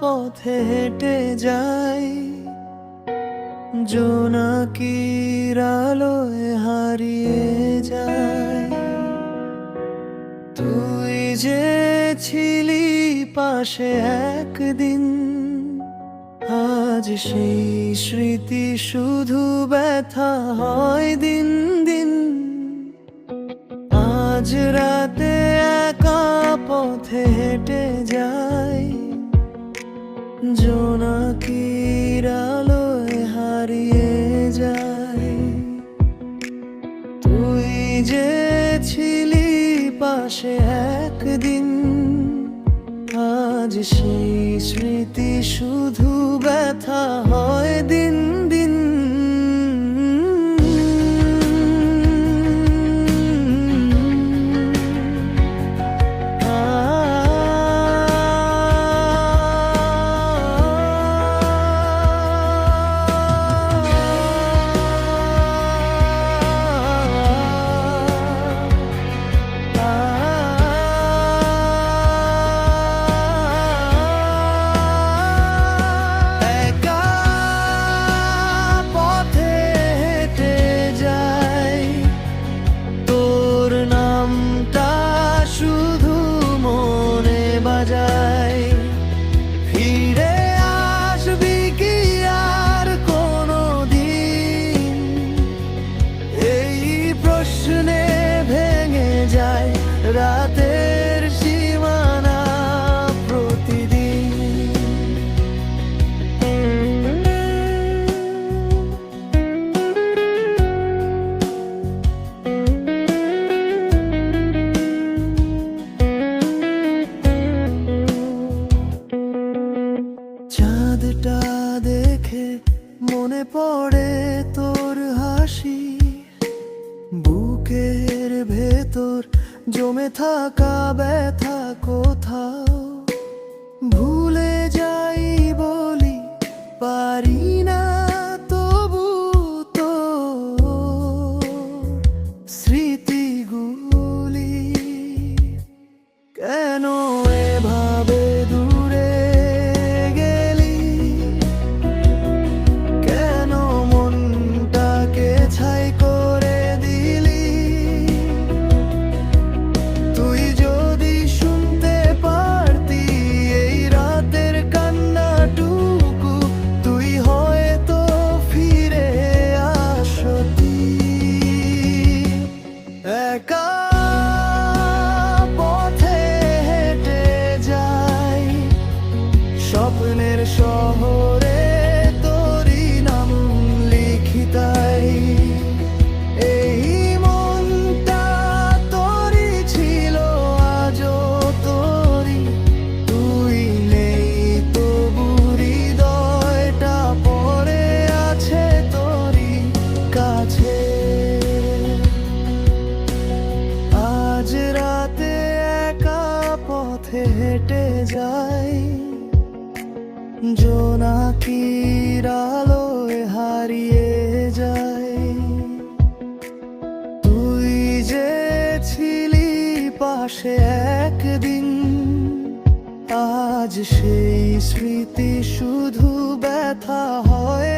পথে হেঁটে যাই। জোনাকির আলোয় হারিয়ে যায় তুই যে ছিলি পাশে একদিন, আজ সেই স্মৃতি শুধু ব্যথা হয় দিন দিন। আজ রাতে একা পথে হেঁটে যাই। জোনাকির আলোয় হারিয়ে যায় তুই যে ছিলি পাশে একদিন, আজ সেই স্মৃতি শুধু ব্যথা হয়। যায় জমে থাকা ব্যথা কোথাও স্বপ্নের শহরে তোরই নাম লিখিতাই এই মনটা তোরই ছিল, আজও তোরই তুই নেই তবু হৃদয়টা পড়ে আছে তোরই কাছে। আজ রাতে একা পথে হেঁটে যাই। জোনাকির আলোয় হারিয়ে যায়। তুই যে ছিলি পাশে একদিন, আজ সেই স্মৃতি শুধু ব্যথা হয়